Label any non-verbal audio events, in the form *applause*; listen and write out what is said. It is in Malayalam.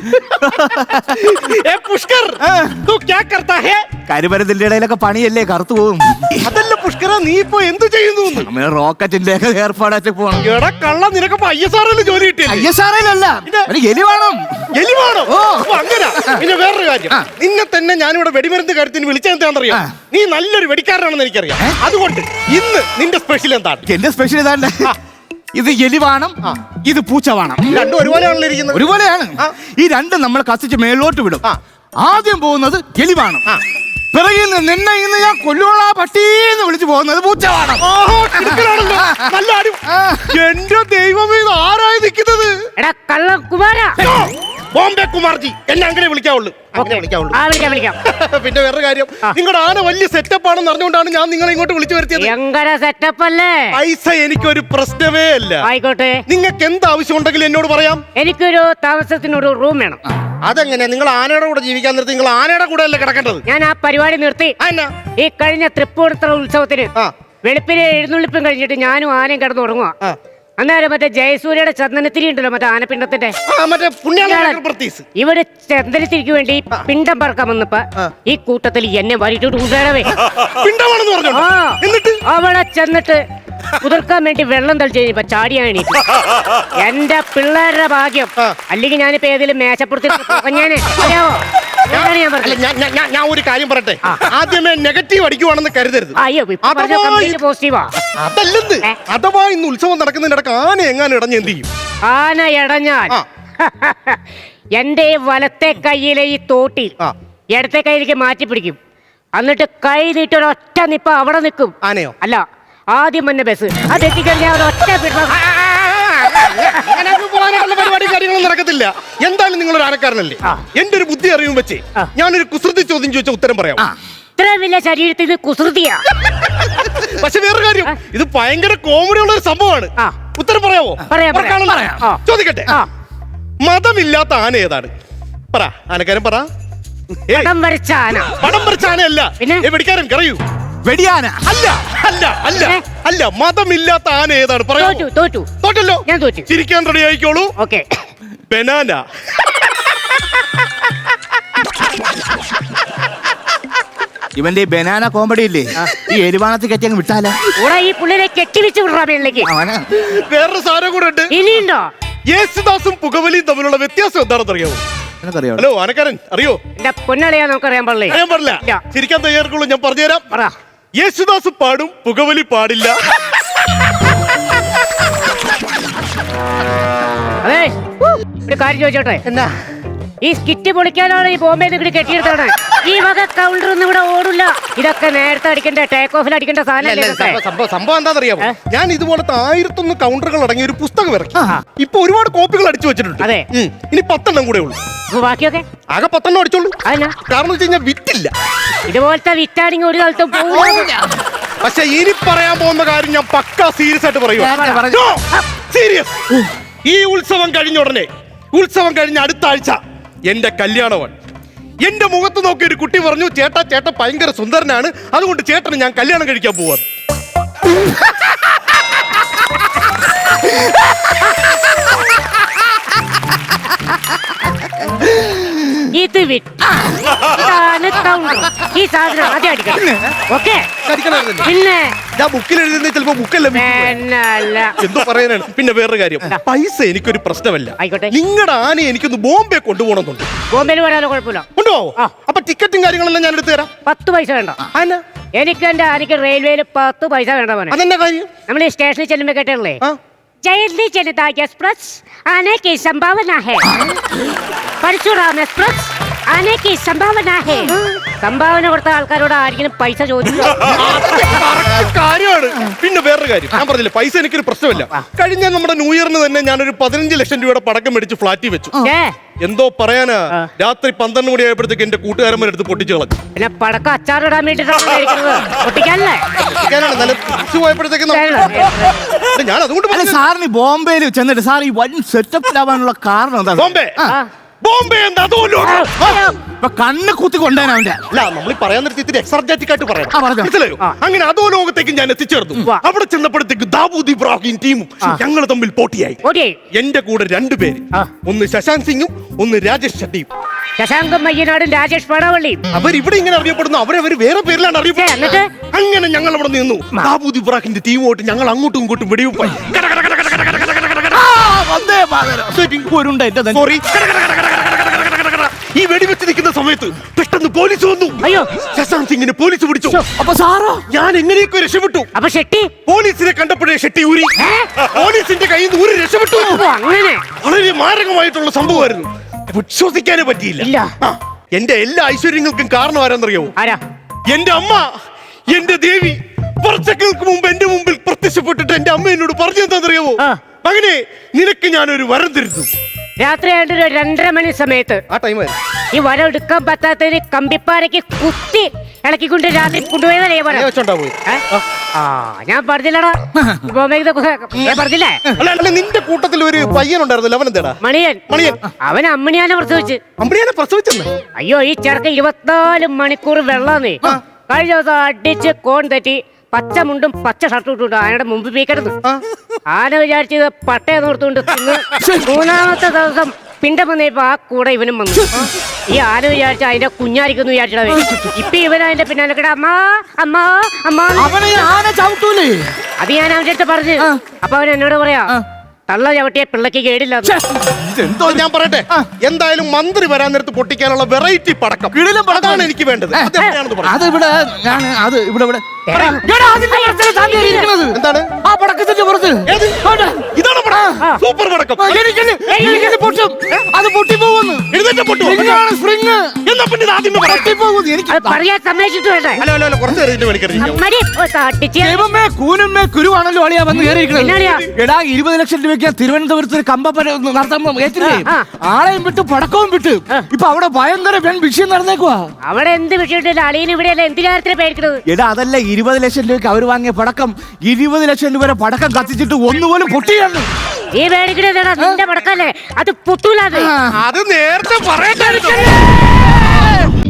*laughs* ഏ പുഷ്കർ! തൂ ക്യാ കർത്താ ഹേ? കരുമരത്തിന്റെ ഇടയിലൊക്കെ പണിയല്ലേ കറുത്തു പോകും അതല്ല പുഷ്കര നീ ഇപ്പൊ എന്ത് ചെയ്യുന്നു നമ്മൾ റോക്കറ്റിന്റെ ഒക്കെ ഏർപ്പാടാക്കി പോകണം എടാ കള്ള നിനക്ക് ഐ എസ് ജോലി കിട്ടിയില്ലേ? അയ്യ സാറേലല്ല ഒരു എലി വേണം. എലിവാണോ? ഓ. അപ്പൊ അങ്ങനെ. പിന്നെ വേറൊരു കാര്യം. നിന്നെ തന്നെ ഞാനിവിടെ വെടിമരുന്ന് കാര്യത്തിന് വിളിച്ചെന്താണെന്നറിയാം ആ. നീ നല്ലൊരു വെടിക്കാരനാണെന്ന് എനിക്കറിയാം. അതുകൊണ്ട് ഇന്ന് നിന്റെ സ്പെഷ്യൽ എന്താണ്? എന്റെ സ്പെഷ്യൽ ഇതാണ്ട് ഇത് എലി വേണം ഇത് പൂച്ച വേണം രണ്ടും ഒരുപോലെയാണല്ലോ ഇരിക്കുന്നത്. ഒരുപോലെയാണ്. ഈ രണ്ടും നമ്മൾ കത്തിച്ച് മേലോട്ട് വിടും. ആദ്യം പോകുന്നത് എലി വേണം ആ. പിറകിൽ നിന്ന് നിന്നെ ഇന്ന് ഞാൻ കൊല്ലുകൊള്ളാ പട്ടീന്ന് വിളിച്ചു പോകുന്നത് പൂച്ച വേണം ആഹാ, കിടുക്കനാണല്ലോ. നല്ല ആ. എന്റെ ദൈവമേ ഇത് ആരായി നിൽക്കുന്നത്? എടാ കള്ള കുമാര അയ്യോ, ബോംബെ കുമാർജി. എന്നെ അങ്ങനെ വിളിക്കാവുള്ളൂ. അങ്ങനെ വിളിക്കാവുള്ളൂ. ആ വിളിക്കാം വിളിക്കാം. *laughs* പിന്നെ വേറെ കാര്യം. നിങ്ങളുടെ ആന വലിയ സെറ്റപ്പ് ആണെന്ന് അറിഞ്ഞുകൊണ്ടാണ് ഞാൻ നിങ്ങളെ ഇങ്ങോട്ട് വിളിച്ചു വരുത്തിയത്. എങ്ങനെ സെറ്റപ്പ് അല്ലേ? പൈസ എനിക്കൊരു പ്രശ്നമേ അല്ല. ആയിക്കോട്ടെ. നിങ്ങൾക്ക് എന്ത് ആവശ്യം ഉണ്ടെങ്കിലും എന്നോട് പറയാം. എനിക്കൊരു താമസത്തിനൊരു റൂം വേണം. അതെങ്ങനെ? നിങ്ങൾ ആനയുടെ കൂടെ ജീവിക്കാൻ നിർത്തി. നിങ്ങൾ ആനയുടെ കൂടെ അല്ലേ കിടക്കേണ്ടത്? ഞാൻ ആ പരിപാടി നിർത്തി. ഈ കഴിഞ്ഞ തൃപ്പൂണിത്തുറ ഉത്സവത്തിന്. വെളുപ്പിനെ എഴുന്നള്ളിപ്പും കഴിഞ്ഞിട്ട് ഞാനും ആനയും കിടന്ന് ഉറങ്ങുക ആ. അന്നേരം മറ്റേ ജയസൂര്യയുടെ ചന്ദനത്തിരി ഉണ്ടല്ലോ മറ്റേ ആനപ്പിണ്ടത്തിന്റെ ഇവിടെ ചന്ദനത്തിരിക്ക് വേണ്ടി പിണ്ടം പറക്കാൻ വന്നപ്പോ ഈ കൂട്ടത്തിൽ എന്നെ വരിട്ടോട്ട് *laughs* എന്നിട്ട്? അവിടെ ചെന്നിട്ട് കുതിർക്കാൻ വേണ്ടി വെള്ളം തളിച്ചു കഴിഞ്ഞപ്പോ ചാടിയാണ് *laughs* എന്റെ പിള്ളേരുടെ ഭാഗ്യം. അല്ലെങ്കിൽ ഞാനിപ്പോ ഏതെങ്കിലും മേശപ്പുറത്ത് പറഞ്ഞേനെ അറിയാവോ? ഞാൻ ഒരു കാര്യം പറയട്ടെ ആദ്യമേ നെഗറ്റീവ് അടിക്കുവാണെന്ന് കരുതരുത് അതല്ലെന്ന്? അഥവാ ഇന്ന് ഉത്സവം നടക്കുന്നതിനിടക്ക് ആന എങ്ങാനും ഇടഞ്ഞ് എന്ത് ചെയ്യും ആന ഇടഞ്ഞാൽ. എന്റെ വലത്തെ കയ്യിലെ ഈ തോട്ടി. ഇടത്തെ കൈയിലേക്ക് മാറ്റി പിടിക്കും എന്നിട്ട് കൈ നീട്ടി ഒരൊറ്റ നിപ്പ അവിടെ നിൽക്കും ആനയോ അല്ല ആദ്യം തന്നെ ബസ് അത് എത്തിക്കഴിഞ്ഞാൽ ഒരൊറ്റ പോകാനുള്ള പരിപാടി കാര്യങ്ങളും നടക്കത്തില്ല. എന്തായാലും നിങ്ങളൊരു ആനക്കാരനല്ലേ. എന്റെ ഒരു ബുദ്ധി അറിയും വെച്ച്. ഞാനൊരു കുസൃതി ചോദ്യം ചോദിച്ച ഉത്തരം പറയാം. ഇത്രയും വലിയ ശരീരത്തിൽ ഇത് കുസൃതിയാ. പക്ഷെ വേറൊരു കാര്യം ഇത് ഭയങ്കര കോമഡി ഉള്ള ഒരു സംഭവമാണ്. ഉത്തരം പറയാവോ? പറയാം, പറയാം. ഉറക്കാണല്ലോ? ആ. ചോദിക്കട്ടെ. ആ. മതമില്ലാത്ത ആന ഏതാണ്? പറ ആനക്കാരൻ പറ. ഏയ്, പടം വരച്ച ആന. പടം വരച്ച ആനയല്ല. പിന്നെ? ഏ, വെടിക്കാരൻ കറയൂ വെടിയാന. അല്ല അല്ല അല്ല? അല്ല മതമില്ലാത്ത ആന ഏതാണ്? പറയാമോ തോറ്റു തോറ്റു. തോറ്റല്ലോ? ഞാൻ തോറ്റു. ചിരിക്കാൻ റെഡി ആയിക്കോളൂ. ഓക്കെ. ബനാന ഇവന്റെ ഈ ബനാന കോമഡി ഇല്ലേ ഈ എരുവാണത്തിൽ കെട്ടി അങ്ങ് വിട്ടാലോ? കൂടെ ഈ പുള്ളിനെ കെട്ടിവെച്ച് വിടറാ മേളിലേക്ക്. അവന്. വേറൊരു സാധനം കൂടെ ഉണ്ട്. ഇനിയുണ്ടോ? യേശുദാസും പുകവലിയും തമ്മിലുള്ള വ്യത്യാസം എന്താണെന്ന് അറിയാമോ നിനക്കറിയാവോ ഹലോ ആനക്കാരൻ അറിയോ? എന്റെ പൊന്നളിയാ നമുക്കറിയാൻ പാടില്ലേ? അറിയാൻ പാടില്ല. ഇല്ല. ചിരിക്കാൻ തയ്യാറുള്ളൂ ഞാൻ പറഞ്ഞുതരാം. പറ. യേശുദാസ് പാടും പുകവലി പാടില്ല. അതെ. ഒരു കാര്യം ചോദിച്ചോട്ടെ? എന്നാ ഈ സ്കിറ്റ് പൊളിക്കാനാണ് ഈ ബോംബെ ഇവിടെ കെട്ടിയെടുത്താണ് ഈ വക കൗണ്ടർ ഒന്നും ഇവിടെ ഓടില്ല. ഇതൊക്കെ നേരത്തെ അടിക്കേണ്ട ടേക്ക് ഓഫിൽ അടിക്കേണ്ട സാധനം സംഭവം സംഭവം എന്താണെന്നറിയാമോ ഞാൻ ഇതുപോലത്തെ ആയിരത്തൊന്ന് കൗണ്ടറുകൾ അടങ്ങിയ ഒരു പുസ്തകം ഇറക്കി. ഇപ്പൊ ഒരുപാട് കോപ്പികൾ അടിച്ചു വെച്ചിട്ടുണ്ട്. അതെ. ഉം. ഇനി പത്തെണ്ണം കൂടെ ഉള്ളൂ. ബാക്കിയൊക്കെ? ആകെ പത്തെണ്ണം അടിച്ചോളൂ. അതല്ല കാരണം വെച്ച് കഴിഞ്ഞാൽ വിറ്റില്ല. ഇതുപോലത്തെ വിറ്റാണെങ്കിൽ ഒരു കാലത്തും പോവില്ല. പക്ഷെ ഇനി പറയാൻ പോകുന്ന കാര്യം ഞാൻ പക്കാ സീരിയസ് ആയിട്ട് നേരത്തെ പറഞ്ഞു. സീരിയസ് ഈ ഉത്സവം കഴിഞ്ഞ ഉടനെ ഉത്സവം കഴിഞ്ഞ അടുത്ത ആഴ്ച എന്റെ കല്യാണമാണ് എന്റെ മുഖത്ത് നോക്കി ഒരു കുട്ടി പറഞ്ഞു ചേട്ടാ ചേട്ടൻ ഭയങ്കര സുന്ദരനാണ്. അതുകൊണ്ട് ചേട്ടന് ഞാൻ കല്യാണം കഴിക്കാൻ പോവാന്ന് *laughs* ഇത് വിട്ടാണ് പിന്നെ? ഞാൻ പിന്നെ? വേറൊരു കാര്യം. പൈസ എനിക്കൊരു പ്രശ്നമല്ല. ആയിക്കോട്ടെ. നിങ്ങളുടെ ആനയെ എനിക്കൊന്ന് ബോംബെ കൊണ്ടുപോകണമെന്നുണ്ട്. ബോംബെ ഉണ്ടോ അപ്പൊ ടിക്കറ്റും കാര്യങ്ങളെല്ലാം ഞാൻ എടുത്തു തരാം. പത്ത് പൈസ വേണ്ട. എനിക്ക് എന്റെ ആനക്ക് റെയിൽവേയിൽ പത്ത് പൈസ വേണ്ട നമ്മൾ ഈ സ്റ്റേഷനിൽ ചെല്ലുമ്പോ കേട്ടല്ലേ ആ. ജയന്തി ജനത എക്സ്പ്രസ് ആനക്ക് സംഭാവന പരശുറാം പ്ലസ് അനേക്ക് സംഭാവന ഹേ. സംഭാവന കൊടുത്ത ആൾക്കാരോട് ആരെങ്കിലും പൈസ ചോദിക്കും കാര്യമാണ്. പിന്നെ വേറൊരു കാര്യം. ഞാൻ പറഞ്ഞില്ല പൈസ എനിക്കൊരു പ്രശ്നമില്ല. കഴിഞ്ഞ നമ്മുടെ ന്യൂ ഇയറിന് തന്നെ ഞാനൊരു പതിനഞ്ച് ലക്ഷം രൂപയുടെ പടക്കം മേടിച്ച് ഫ്ളാറ്റിൽ വെച്ചു. എന്തോ പറയാനാ? രാത്രി പന്ത്രണ്ട് മണി ആയപ്പോഴത്തേക്ക് എന്റെ കൂട്ടുകാരന്മാരെടുത്ത് പൊട്ടിച്ചു കളഞ്ഞു. പിന്നെ പടക്കം അച്ചാറിടാൻ വേണ്ടിട്ടാണ് ഞാൻ അതുകൊണ്ട് സാറിന് ബോംബെയിൽ ചെന്നിട്ട് സാർ ഈ വൻ സെറ്റപ്പിലാവാനുള്ള കാരണം എന്താ ബോംബെ. ബോംബെ എന്താ? അതോ ലോകം അയ്യോ. ഇപ്പൊ കണ്ണ് കുത്തി കൊണ്ടുവരാൻ അവന്റെ. അല്ല നമ്മൾ പറയാൻ നിർത്തി ഇത്തിരി എക്സാർജാറ്റിക് ആയിട്ട് പറയാം. പറഞ്ഞോ. മനസ്സിലായോ. അങ്ങനെ അതോ ലോകത്തേക്ക് ഞാൻ എത്തിച്ചേർന്നു. അവിടെ ചെന്നപ്പോഴത്തേക്ക് ദാബൂദ് ഇബ്രാഹിം ടീമും ഞങ്ങൾ തമ്മിൽ പോട്ടിയായി. ഓടി എന്റെ കൂടെ രണ്ടുപേര് ആ. ഒന്ന് ശശാന്ത് സിംഗും ഒന്ന് രാജേഷ് ഷെട്ടിയും ശശാങ്കം മയ്യനാടും രാജേഷ് പടവള്ളിയും അവർ ഇവിടെ ഇങ്ങനെ അറിയപ്പെടുന്നു. അവരവർ വേറെ പേരിലാണ് അറിയപ്പെടുന്നത്. എന്നിട്ട്? അങ്ങനെ ഞങ്ങൾ അവിടെ നിന്നു. ദാബൂദ് ഇബ്രാഹിമിന്റെ ടീമോട്ട് ഞങ്ങൾ അങ്ങോട്ടും ഇങ്ങോട്ടും വെടിവെപ്പായി കട, കട, കട, കട, കട, കട, കട, കട, കട. ആ, വന്ദേ മാതരം. ഒരുണ്ട എന്റെ നെഞ്ച്. സോറി കട, കട, കട, കട. ഈ വെടിവെച്ച് നിൽക്കുന്ന സമയത്ത് പെട്ടെന്ന് പോലീസ് വന്നു. അയ്യോ. ശശാന്ത് സിംഗിനെ പോലീസ് പിടിച്ചു. അപ്പൊ സാറോ? ഞാൻ എങ്ങനെയൊക്കെ രക്ഷപ്പെട്ടു. അപ്പൊ ഷെട്ടി? പോലീസിനെ കണ്ടപ്പോഴേ ഷെട്ടി ഊരി. പോലീസിന്റെ കയ്യിൽ നിന്ന് ഊരി രക്ഷപ്പെട്ടു. അങ്ങനെ? വളരെ മാരകമായിട്ടുള്ള സംഭവമായിരുന്നു. വിശ്വസിക്കാനേ പറ്റിയില്ല. എന്റെ എല്ലാ ഐശ്വര്യങ്ങൾക്കും കാരണം ആരാന്നറിയോ? ആരാ? എന്റെ അമ്മ എന്റെ ദേവി. വർഷങ്ങൾക്ക് മുമ്പ് എന്റെ മുമ്പിൽ പ്രത്യക്ഷപ്പെട്ടിട്ട് എന്റെ അമ്മ എന്നോട് പറഞ്ഞു എന്താണെന്നറിയാവോ. അങ്ങനെ നിനക്ക് ഞാനൊരു വരം തരുന്നു. രാത്രി ആയിട്ട് ഒരു രണ്ടര മണി സമയത്ത് ആ ടൈം ഈ വരം എടുക്കാൻ പറ്റാത്തതിന് കമ്പിപ്പാരയ്ക്ക് കുത്തി ഇളക്കിക്കൊണ്ട് രാത്രി കൊണ്ടുപോയതല്ലേ ഈ വരം വെച്ചോണ്ടാ പോയി ഏ? ആ. ഞാൻ പറഞ്ഞില്ലടാ. ഞാൻ പറഞ്ഞില്ലേ? അല്ല അല്ല നിന്റെ കൂട്ടത്തിൽ ഒരു പയ്യനുണ്ടായിരുന്നല്ലോ അവൻ എന്താടാ? മണിയൻ. മണിയൻ. അവൻ അമ്മണിയാനെ പ്രസവിച്ച്. പ്രസവിച്ചെന്ന്? അയ്യോ ഈ ചെറുക്ക് ഇരുപത്തിനാല് മണിക്കൂർ വെള്ളാന്നേ. കഴിഞ്ഞ ദിവസം അടിച്ച് കോൺ തെറ്റി പച്ച മുണ്ടും പച്ച ഷർട്ടും ഇട്ടുണ്ട് ആനയുടെ മുമ്പ് പീക്കരുത്. ആന വിചാരിച്ചത് പട്ടയെ നോർത്തുകൊണ്ട് തിന്ന് മൂന്നാമത്തെ ദിവസം പിണ്ടം വന്നപ്പോ ആ കൂടെ ഇവനും വന്നു. ഈ ആന വിചാരിച്ച അതിന്റെ കുഞ്ഞായിരിക്കുന്നു വിചാരിച്ചവേ ഇപ്പൊ ഇവൻ അതിന്റെ പിന്നാലെ കിട അമ്മ അമ്മ അമ്മ. അത് ഞാൻ അവന്റെ അടുത്ത് പറഞ്ഞു. അപ്പൊ അവൻ എന്നോട് പറയാ തള്ള ചവിട്ടിയ പിള്ളക്ക് കേടില്ല ഇതെന്തോ ഞാൻ പറയട്ടെ? എന്തായാലും മന്ത്രി വരാൻ നേരത്ത് പൊട്ടിക്കാനുള്ള വെറൈറ്റി പടക്കം. കിടിലം പടക്കമാണ് എനിക്ക് വേണ്ടത്. അതെവിടെയാണെന്ന് പറ. അത് ഇവിടെ ഞാൻ അത് ഇവിടെ ഇവിടെ അതിന്റെ താൻ എന്താണ്? ആ പടക്കത്തിന്റെ പുറത്ത്. ഏത്? അവിടെ. ഇതാണ് പടക്കം. ആ. സൂപ്പർ പടക്കം. പൊട്ടും. അത് പൊട്ടിപ്പോകുന്നു. എഴുന്നേറ്റ് സ്പ്രിങ് എന്നാ പിന്നെ ഇത് ആദ്യമേ പറയാം പൊട്ടിപ്പോകുന്നു എനിക്ക് അത് പറയാൻ സമ്മതിച്ചിട്ട് വേണ്ടേ? അല്ല അല്ല അല്ല കുറച്ച് നേരം ഇതിന്റെ പണിക്കറിയാം അമ്മടി ഓ, തട്ടിച്ച് ദൈവമേ കുരുവാണല്ലോ അളിയാ വന്ന് എന്നാളിയാ? കയറിയിരിക്കുന്നത് എടാ ഇരുപത് ലക്ഷം രൂപയ്ക്ക് തിരുവനന്തപുരത്ത് ഒരു നടത്താൻ ഏറ്റില്ലേ? ആ, ആളെയും വിട്ട് പടക്കവും വിട്ട്. ഇപ്പൊ അവിടെ ഭയങ്കര വൻ വിഷയം നടന്നേക്കുവാ. അവിടെ എന്ത് വിഷയം അളിയൻ ഇവിടെയല്ല? എന്ത് കാര്യത്തിന് പേടിക്കണത്? എടാ അതല്ല ഇരുപത് ലക്ഷം രൂപയ്ക്ക് അവർ വാങ്ങിയ പടക്കം. ഇരുപത് ലക്ഷം രൂപ പടക്കം കത്തിച്ചിട്ട് ഒന്നുപോലും പൊട്ടിയാണ് നീ പേടിക്കണേടാ നിന്റെ പടക്കല്ലേ? അത് പൊട്ടൂല അത് അത് നേരത്തെ പറയട്ടെ Yeah!